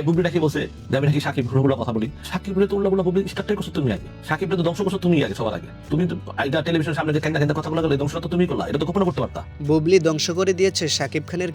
বুবলিটা কি বলছে? আমি নাকি সাকিব কথা বলি। সাকিব বুবলি তুমি আগে। সাকিব তো ধ্বংস তুমি আগে, সবার আগে। তুমি তো এটা টেলিভিশনের সামনে কেন্দা কথাগুলো গেলে তো তুমি করলা, এটা তো গোপন করতে পারতা। বুবলি ধ্বংস করে দিয়েছে শাকিব খানের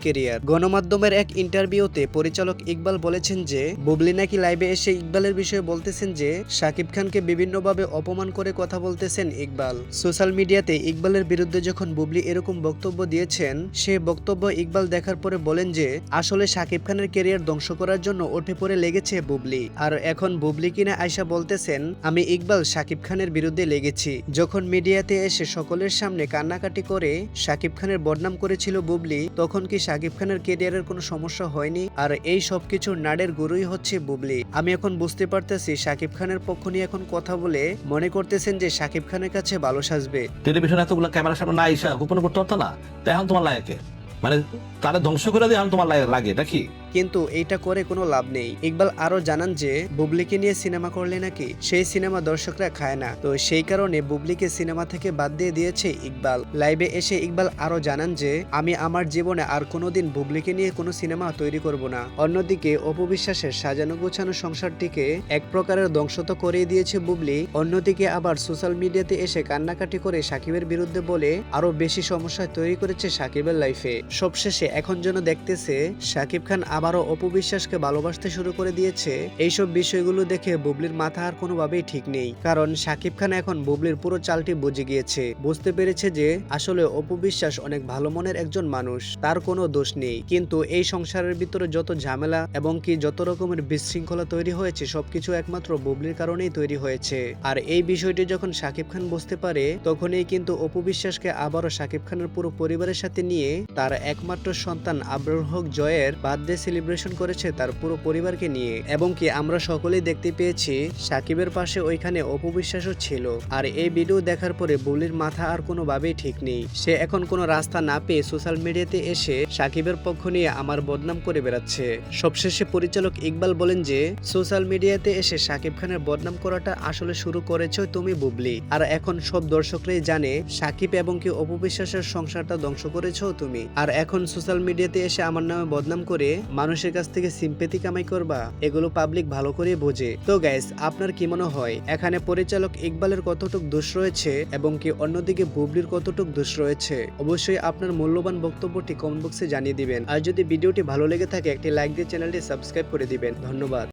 গণমাধ্যমের এক ইন্টারভিউতে পরিচালক ইকবাল বলেছেন যে, বুবলি নাকি লাইভে এসে ইকবালের বিষয়ে বলতেছেন যে শাকিব খানকে বিভিন্নভাবে অপমান করে কথা বলতেছেন ইকবাল। সোশ্যাল মিডিয়াতে ইকবালের বিরুদ্ধে যখন বুবলি এরকম বক্তব্য দিয়েছেন, সে বক্তব্য ইকবাল দেখার পরে বলেন যে, আসলে শাকিব খানের কেরিয়ার ধ্বংস করার জন্য উঠে পড়ে লেগেছে বুবলি। আর এখন বুবলি কিনা আয়সা বলতেছেন, আমি ইকবাল শাকিব খানের বিরুদ্ধে লেগেছি। যখন মিডিয়াতে এসে সকলের সামনে কান্নাকাটি করে শাকিব খানের বদনাম করেছিল বুবলি, তখন কি শাকিব খানের কেরিয়ারের কোনো সমস্যা হয়নি? আর এই সবকিছুর নাডের গুরুই হচ্ছে বুবলি। আমি এখন বুঝতে পারতেছি শাকিব খানের পক্ষ নিয়ে এখন কথা বলে মনে করতেছেন যে শাকিব খানের কাছে ভালো সাজবে। টেলিভিশনে এতগুলো ক্যামেরার সামনে না আইসা গোপন করতে পারতো না? তাই এখন তোমার লাগে মানে তারা ধ্বংস করে দিয়ে এখন তোমার লাগে, নাকি? কিন্তু এইটা করে কোনো লাভ নেই। ইকবাল আরও জানান যে, বুবলিকে নিয়ে সিনেমা করলে নাকি সেই সিনেমা দর্শকরা খায় না। তো সেই কারণে বুবলিকে সিনেমা থেকে বাদ দিয়ে দিয়েছে ইকবাল। লাইভে এসে ইকবাল আরও জানান যে, আমি আমার জীবনে আর কোনোদিন বুবলিকে নিয়ে কোনো সিনেমা তৈরি করব না। অন্যদিকে অপবিশ্বাসের সাজানো গোছানো সংসারটিকে এক প্রকারের ধ্বংস তো করেই দিয়েছে বুবলি। অন্যদিকে আবার সোশ্যাল মিডিয়াতে এসে কান্নাকাটি করে সাকিবের বিরুদ্ধে বলে আরও বেশি সমস্যা তৈরি করেছে সাকিবের লাইফে। সবশেষে এখন যেন দেখতেছে, সাকিব খান আবারও অপবিশ্বাসকে ভালোবাসতে শুরু করে দিয়েছে। এইসব বিষয়গুলো দেখে বুবলির মাথা আর কোনোভাবেই ঠিক নেই। কারণ সাকিব খান এখন বুবলির পুরো চালটি বুঝে গিয়েছে। বুঝতে পেরেছে যে আসলে অপবিশ্বাস অনেক ভালো মনের একজন মানুষ। তার কোনো দোষ নেই। কিন্তু এই সংসারের ভিতরে যত ঝামেলা এবং কি যত রকমের বিশৃঙ্খলা তৈরি হয়েছে, সবকিছু একমাত্র বুবলির কারণেই তৈরি হয়েছে। আর এই বিষয়টি যখন সাকিব খান বুঝতে পারে, তখনই কিন্তু অপবিশ্বাসকে আবারও সাকিব খানের পুরো পরিবারের সাথে নিয়ে তার একমাত্র সন্তান আবরুল হক জয়ের বার্থডে সেলিব্রেশন করেছে তার পুরো পরিবারকে নিয়ে। এবং কি আমরা সকলেই দেখতে পেয়েছি, সাকিবের পাশে ওইখানে অপবিশ্বাসও ছিল। আর এই ভিডিও দেখার পরে বুবলির মাথা আর কোনোভাবেই ঠিক নেই। সে এখন কোনো রাস্তা না পেয়ে সোশ্যাল মিডিয়াতে এসে সাকিবের পক্ষ নিয়ে আমার বদনাম করে বেড়াচ্ছে। সবশেষে পরিচালক ইকবাল বলেন যে, সোশ্যাল মিডিয়াতে এসে সাকিব খানের বদনাম করাটা আসলে শুরু করেছ তুমি বুবলি। আর এখন সব দর্শকরাই জানে, সাকিব এবং কি অপবিশ্বাসের সংসারটা ধ্বংস করেছ তুমি। আর এখন সোশ্যাল মিডিয়াতে এসে আমার নামে বদনাম করে মানুষের কাছ থেকে সিম্পেথি কামাই করবা, এগুলো পাবলিক ভালো করে বোঝে। তো গ্যাস আপনার কি মনে হয়, এখানে পরিচালক ইকবালের কতটুক দোষ রয়েছে এবং কি অন্যদিকে বুবলির কতটুক দোষ রয়েছে? অবশ্যই আপনার মূল্যবান বক্তব্যটি কমেন্ট বক্সে জানিয়ে দিবেন। আর যদি ভিডিওটি ভালো লেগে থাকে, একটি লাইক দিয়ে চ্যানেলটি সাবস্ক্রাইব করে দিবেন। ধন্যবাদ।